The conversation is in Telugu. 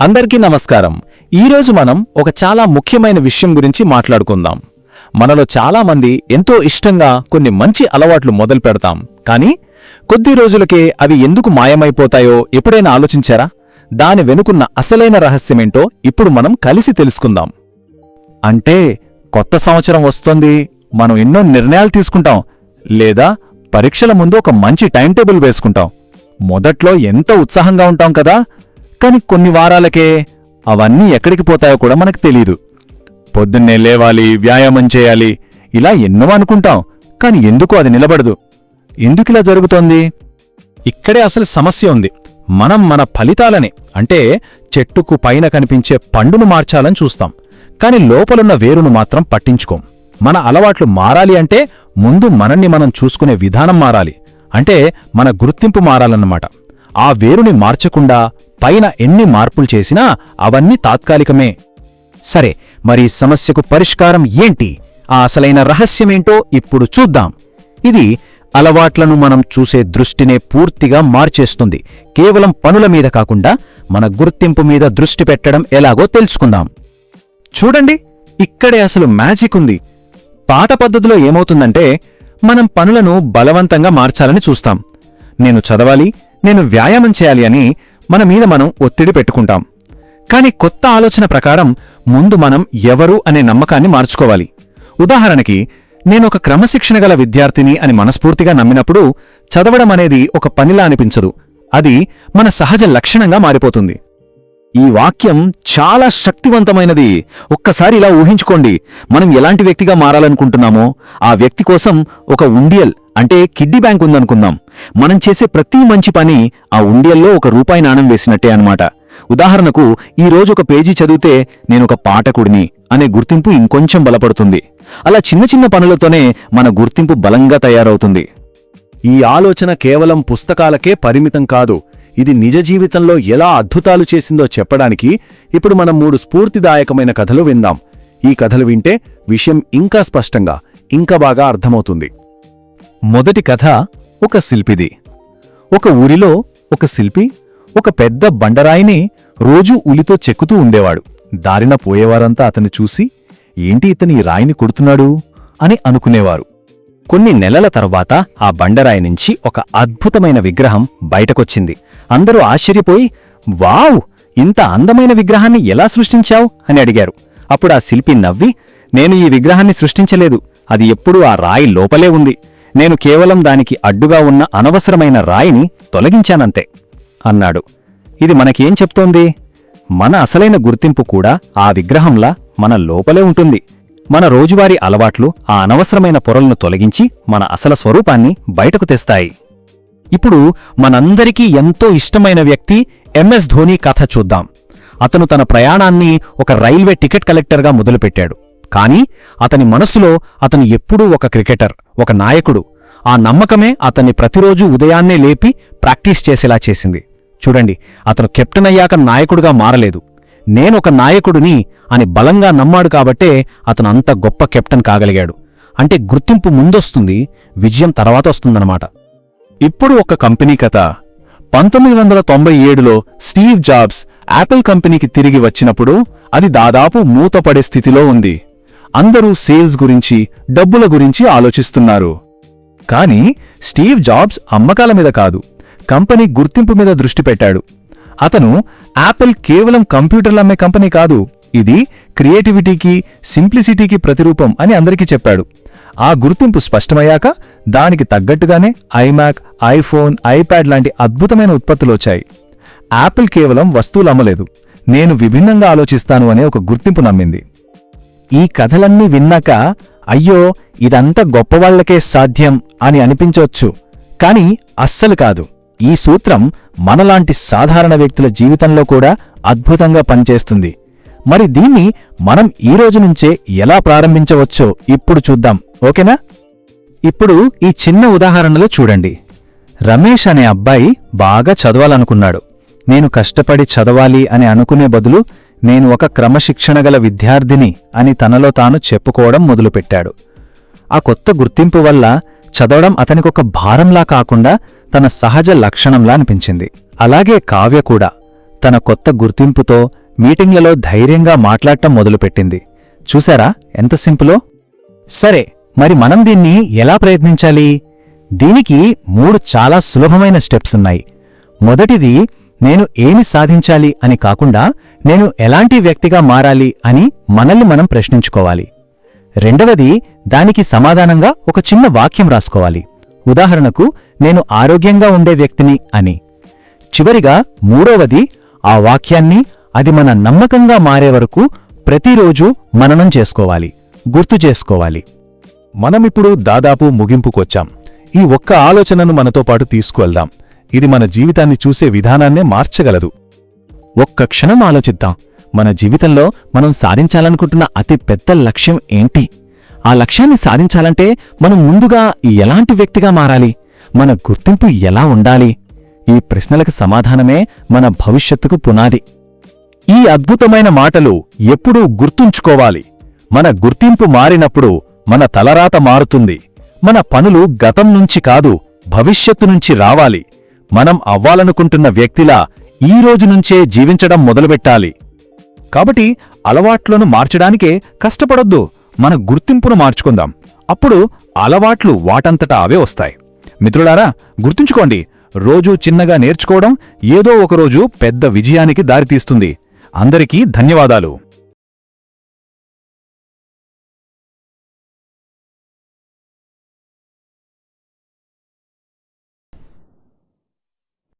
అందరికీ నమస్కారం. ఈరోజు మనం ఒక చాలా ముఖ్యమైన విషయం గురించి మాట్లాడుకుందాం. మనలో చాలామంది ఎంతో ఇష్టంగా కొన్ని మంచి అలవాట్లు మొదలు పెడతాం. కానీ కొద్ది రోజులకే అవి ఎందుకు మాయమైపోతాయో ఎప్పుడైనా ఆలోచించారా? దాని వెనుకున్న అసలైన రహస్యమేంటో ఇప్పుడు మనం కలిసి తెలుసుకుందాం. అంటే కొత్త సంవత్సరం వస్తోంది మనం ఎన్నో నిర్ణయాలు తీసుకుంటాం లేదా పరీక్షల ముందు ఒక మంచి టైం టేబుల్ వేసుకుంటాం. మొదట్లో ఎంత ఉత్సాహంగా ఉంటాం కదా కాని కొన్ని వారాలకే అవన్నీ ఎక్కడికి పోతాయో కూడా మనకు తెలీదు. పొద్దున్నే లేవాలి వ్యాయామం చేయాలి ఇలా ఎన్నో అనుకుంటాం కాని ఎందుకు అది నిలబడదు? ఎందుకిలా జరుగుతోంది? ఇక్కడే అసలు సమస్య ఉంది. మనం మన ఫలితాలని అంటే చెట్టుకు పైన కనిపించే పండును మార్చాలని చూస్తాం. కాని లోపలున్న వేరును మాత్రం పట్టించుకోం. మన అలవాట్లు మారాలి అంటే ముందు మనల్ని మనం చూసుకునే విధానం మారాలి. అంటే మన గుర్తింపు మారాలన్నమాట. ఆ వేరుని మార్చకుండా పైన ఎన్ని మార్పులు చేసినా అవన్నీ తాత్కాలికమే. సరే మరి సమస్యకు పరిష్కారం ఏంటి? ఆ అసలైన రహస్యమేంటో ఇప్పుడు చూద్దాం. ఇది అలవాట్లను మనం చూసే దృష్టినే పూర్తిగా మార్చేస్తుంది. కేవలం పనుల మీద కాకుండా మన గుర్తింపు మీద దృష్టి పెట్టడం ఎలాగో తెలుసుకుందాం. చూడండి ఇక్కడే అసలు మ్యాజిక్ ఉంది. పాత పద్ధతిలో ఏమవుతుందంటే మనం పనులను బలవంతంగా మార్చాలని చూస్తాం. నేను చదవాలి నేను వ్యాయామం చేయాలి అని మన మీద మనం ఒత్తిడి పెట్టుకుంటాం. కాని కొత్త ఆలోచన ప్రకారం ముందు మనం ఎవరు అనే నమ్మకాన్ని మార్చుకోవాలి. ఉదాహరణకి నేనొక క్రమశిక్షణ గల విద్యార్థిని అని మనస్ఫూర్తిగా నమ్మినప్పుడు చదవడం అనేది ఒక పనిలా అనిపించదు. అది మన సహజ లక్షణంగా మారిపోతుంది. ఈ వాక్యం చాలా శక్తివంతమైనది. ఒక్కసారి ఇలా ఊహించుకోండి. మనం ఎలాంటి వ్యక్తిగా మారాలనుకుంటున్నామో ఆ వ్యక్తి కోసం ఒక ఉండియల్ అంటే కిడ్డీ బ్యాంక్ ఉందనుకుందాం. మనం చేసే ప్రతి మంచి పని ఆ ఉండియల్లో ఒక రూపాయి నాణం వేసినట్టే అనమాట ఉదాహరణకు ఈ రోజు ఒక పేజీ చదివితే నేనొక పాఠకుడిని అనే గుర్తింపు ఇంకొంచెం బలపడుతుంది. అలా చిన్న చిన్న పనులతోనే మన గుర్తింపు బలంగా తయారవుతుంది. ఈ ఆలోచన కేవలం పుస్తకాలకే పరిమితం కాదు ఇది నిజ జీవితంలో ఎలా అద్భుతాలు చేసిందో చెప్పడానికి ఇప్పుడు మనం మూడు స్ఫూర్తిదాయకమైన కథలు విందాం. ఈ కథలు వింటే విషయం ఇంకా స్పష్టంగా ఇంకా బాగా అర్థమవుతుంది. మొదటి కథ ఒక శిల్పిది. ఒక ఊరిలో ఒక శిల్పి ఒక పెద్ద బండరాయిని రోజూ ఉలితో చెక్కుతూ ఉండేవాడు. దారిన పోయేవారంతా అతన్ని చూసి ఏంటి ఇతని రాయిని కొడుతున్నాడు? అని అనుకునేవారు. కొన్ని నెలల తర్వాత ఆ బండరాయి నుంచి ఒక అద్భుతమైన విగ్రహం బయటకొచ్చింది. అందరూ ఆశ్చర్యపోయి వావ్! ఇంత అందమైన విగ్రహాన్ని ఎలా సృష్టించావు? అని అడిగారు. అప్పుడు ఆ శిల్పి నవ్వి నేను ఈ విగ్రహాన్ని సృష్టించలేదు. అది ఎప్పుడూ ఆ రాయి లోపలే ఉంది. నేను కేవలం దానికి అడ్డుగా ఉన్న అనవసరమైన రాయిని తొలగించానంతే అన్నాడు. ఇది మనకేం చెప్తోంది? మన అసలైన గుర్తింపు కూడా ఆ విగ్రహంలా మన లోపలే ఉంటుంది. మన రోజువారీ అలవాట్లు ఆ అనవసరమైన పొరలను తొలగించి మన అసల స్వరూపాన్ని బయటకు తెస్తాయి. ఇప్పుడు మనందరికీ ఎంతో ఇష్టమైన వ్యక్తి ఎంఎస్ ధోని కథ చూద్దాం. అతను తన ప్రయాణాన్ని ఒక రైల్వే టికెట్ కలెక్టర్గా మొదలుపెట్టాడు. కానీ అతని మనస్సులో అతను ఎప్పుడూ ఒక క్రికెటర్ ఒక నాయకుడు. ఆ నమ్మకమే అతన్ని ప్రతిరోజూ ఉదయాన్నే లేపి ప్రాక్టీస్ చేసేలా చేసింది. చూడండి అతను కెప్టెన్ అయ్యాక నాయకుడుగా మారలేదు. నేనొక నాయకుడిని అని బలంగా నమ్మాడు కాబట్టే అతను అంత గొప్ప కెప్టెన్ కాగలిగాడు. అంటే గుర్తింపు ముందొస్తుంది విజయం తర్వాత వస్తుందన్నమాట ఇప్పుడు ఒక కంపెనీ కథ. పంతొమ్మిది వందల తొంభై ఏడులో స్టీవ్ జాబ్స్ యాపిల్ కంపెనీకి తిరిగి వచ్చినప్పుడు అది దాదాపు మూతపడే స్థితిలో ఉంది. అందరూ సేల్స్ గురించి డబ్బుల గురించి ఆలోచిస్తున్నారు. కానీ స్టీవ్ జాబ్స్ అమ్మకాల మీద కాదు కంపెనీ గుర్తింపు మీద దృష్టి పెట్టాడు. అతను యాపిల్ కేవలం కంప్యూటర్లు అమ్మే కంపెనీ కాదు ఇది క్రియేటివిటీకి సింప్లిసిటీకి ప్రతిరూపం అని అందరికీ చెప్పాడు. ఆ గుర్తింపు స్పష్టమయ్యాక దానికి తగ్గట్టుగానే ఐమాక్ ఐఫోన్ ఐప్యాడ్ లాంటి అద్భుతమైన ఉత్పత్తులు వచ్చాయి. యాపిల్ కేవలం వస్తువులు అమ్మలేదు. నేను విభిన్నంగా ఆలోచిస్తాను అనే ఒక గుర్తింపు నమ్మింది. ఈ కథలన్నీ విన్నాక అయ్యో ఇదంతా గొప్పవాళ్ళకే సాధ్యం అని అనిపించవచ్చు కాని అస్సలు కాదు. ఈ సూత్రం మనలాంటి సాధారణ వ్యక్తుల జీవితంలో కూడా అద్భుతంగా పనిచేస్తుంది. మరి దీన్ని మనం ఈ రోజు నుంచే ఎలా ప్రారంభించవచ్చో ఇప్పుడు చూద్దాం. ఓకేనా? ఇప్పుడు ఈ చిన్న ఉదాహరణలో చూడండి. రమేష్ అనే అబ్బాయి బాగా చదవాలనుకున్నాడు. నేను కష్టపడి చదవాలి అని అనుకునే బదులు నేను ఒక క్రమశిక్షణ గల విద్యార్థిని అని తనలో తాను చెప్పుకోవడం మొదలుపెట్టాడు. ఆ కొత్త గుర్తింపు వల్ల చదవడం అతనికొక భారంలా కాకుండా తన సహజ లక్షణంలా అనిపించింది. అలాగే కావ్య కూడా తన కొత్త గుర్తింపుతో మీటింగ్లలో ధైర్యంగా మాట్లాడటం మొదలుపెట్టింది. చూశారా? ఎంత సింపులో? సరే మరి మనం దీన్ని ఎలా ప్రయత్నించాలి? దీనికి మూడు చాలా సులభమైన స్టెప్స్ ఉన్నాయి. మొదటిది నేను ఏమి సాధించాలి అని కాకుండా నేను ఎలాంటి వ్యక్తిగా మారాలి అని మనల్ని మనం ప్రశ్నించుకోవాలి. రెండవది దానికి సమాధానంగా ఒక చిన్న వాక్యం రాసుకోవాలి. ఉదాహరణకు నేను ఆరోగ్యంగా ఉండే వ్యక్తిని అని. చివరిగా మూడవది ఆ వాక్యాన్ని అది మన నమ్మకంగా మారే వరకు ప్రతిరోజూ మననం చేసుకోవాలి గుర్తు చేసుకోవాలి. మనమిప్పుడు దాదాపు ముగింపుకొచ్చాం. ఈ ఒక్క ఆలోచనను మనతో పాటు తీసుకువెళ్దాం. ఇది మన జీవితాన్ని చూసే విధానాన్నే మార్చగలదు. ఒక్క క్షణం ఆలోచిద్దాం. మన జీవితంలో మనం సాధించాలనుకుంటున్న అతి పెద్ద లక్ష్యం ఏంటి? ఆ లక్ష్యాన్ని సాధించాలంటే మనం ముందుగా ఎలాంటి వ్యక్తిగా మారాలి? మన గుర్తింపు ఎలా ఉండాలి? ఈ ప్రశ్నలకు సమాధానమే మన భవిష్యత్తుకు పునాది. ఈ అద్భుతమైన మాటలు ఎప్పుడూ గుర్తుంచుకోవాలి. మన గుర్తింపు మారినప్పుడు మన తలరాత మారుతుంది. మన పనులు గతం నుంచి కాదు భవిష్యత్తు నుంచి రావాలి. మనం అవ్వాలనుకుంటున్న వ్యక్తిలా ఈ రోజు నుంచే జీవించడం మొదలుపెట్టాలి. కాబట్టి అలవాట్లను మార్చడానికే కష్టపడొద్దు. మన గుర్తింపును మార్చుకుందాం. అప్పుడు అలవాట్లు వాటంతటా అవే వస్తాయి. మిత్రులారా గుర్తుంచుకోండి రోజూ చిన్నగా నేర్చుకోవడం ఏదో ఒకరోజు పెద్ద విజయానికి దారితీస్తుంది. అందరికీ ధన్యవాదాలు.